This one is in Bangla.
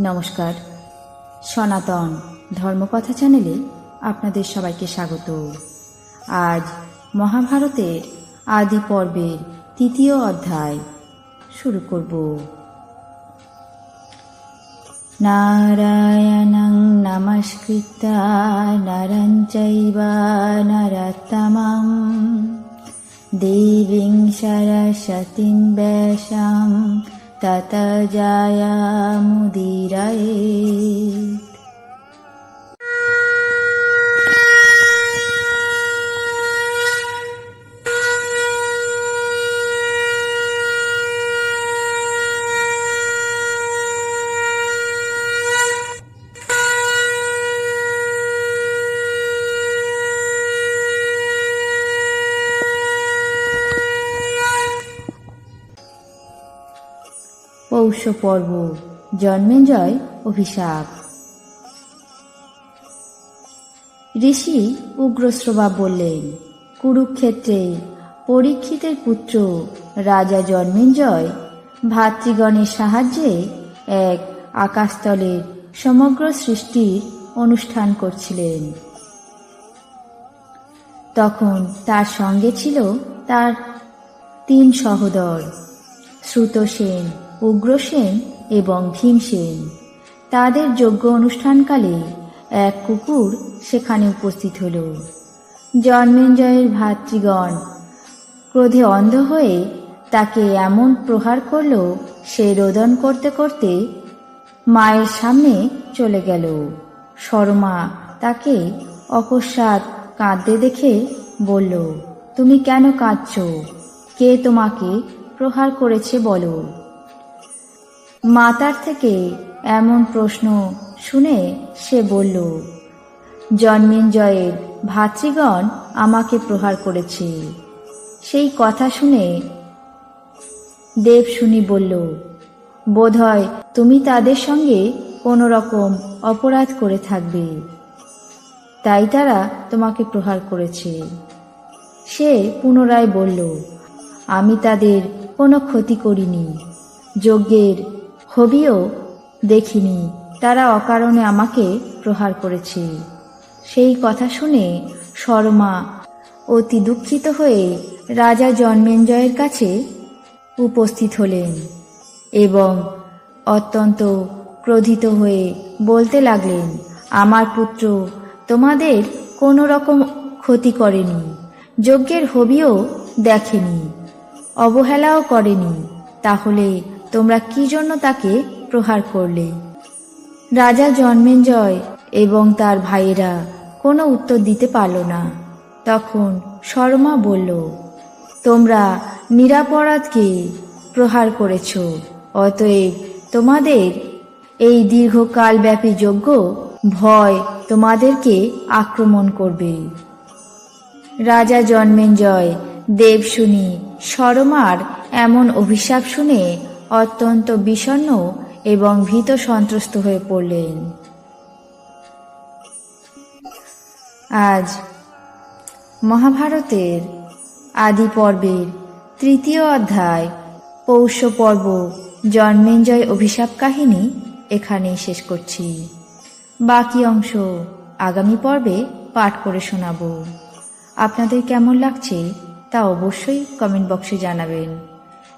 নমস্কার। সনাতন ধর্মকথা চ্যানেলে আপনাদের সবাইকে স্বাগত। আজ মহাভারতের আদি পর্বের তৃতীয় অধ্যায় শুরু করব। নারায়ণং নমস্কৃত্য নরং চৈব নরোত্তমম দেবীং সরস্বতীং বেশাম তত জায়ামুদীরয়ে পৌষ পর্ব জন্মেঞ্জয় অভিশাপ। ঋষি উগ্রশ্রবা বললেন, কুরুক্ষেত্রে পরীক্ষিতের পুত্র রাজা জন্মেঞ্জয় ভাতৃগণের সাহায্যে এক আকাশতলের সমগ্র সৃষ্টির অনুষ্ঠান করছিলেন। তখন তার সঙ্গে ছিল তার তিন সহোদর শ্রুতসেন উগ্রসেন এবং ভীমসেন। তাদের যোগ্য অনুষ্ঠানকালে এক কুকুর সেখানে উপস্থিত হল। জন্মেঞ্জয়ের ভাতৃগণ ক্রোধে অন্ধ হয়ে তাকে এমন প্রহার করল, সে রোদন করতে করতে মায়ের সামনে চলে গেল। শর্মা তাকে অকস্মাৎ কাঁদতে দেখে বলল, তুমি কেন কাঁদছ? কে তোমাকে প্রহার করেছে বলো? মাতার থেকে এমন প্রশ্ন শুনে সে বলল, জন্মেঞ্জয়ের ভাতৃগণ আমাকে প্রহার করেছে। সেই কথা শুনে দেব শুনি বলল, বোধহয় তুমি তাদের সঙ্গে কোনো রকম অপরাধ করে থাকবে। তাই তারা তোমাকে প্রহার করেছে। সে পুনরায় বলল, আমি তাদের কোনো ক্ষতি করিনি। যজ্ঞের হবিও, দেখিনি, তারা অকারণে আমাকে প্রহার করেছে। সেই কথা শুনে শর্মা অতি দুঃখিত হয়ে রাজা জন্মেঞ্জয়ের কাছে উপস্থিত হলেন এবং অত্যন্ত ক্রোধিত হয়ে বলতে লাগলেন, আমার পুত্র, তোমাদের কোনো রকম ক্ষতি করেনি, যজ্ঞের হবিও দেখেনি, অবহেলাও করেনি, তাহলে তোমরা কি জন্য তাকে প্রহার করলে? রাজা জন্মেঞ্জয় এবং তার ভাইয়েরা কোনো উত্তর দিতে পারল না। তখন শর্মা বলল, তোমরা নিরাপরাধকে প্রহার করেছ, অতএব তোমাদের এই দীর্ঘকালব্যাপী যজ্ঞ ভয় তোমাদেরকে আক্রমণ করবে। রাজা জন্মেঞ্জয় দেব শুনি শর্মার এমন অভিশাপ শুনে অত্যন্ত বিষণ্ণ এবং ভীত সন্ত্রস্ত হয়ে পড়লেন। আজ মহাভারতের আদি পর্বের তৃতীয় অধ্যায় পৌষ পর্ব জন্মেঞ্জয় অভিশাপ কাহিনী এখানেই শেষ করছি। বাকি অংশ আগামী পর্বে পাঠ করে শোনাব। আপনাদের কেমন লাগছে তা অবশ্যই কমেন্ট বক্সে জানাবেন।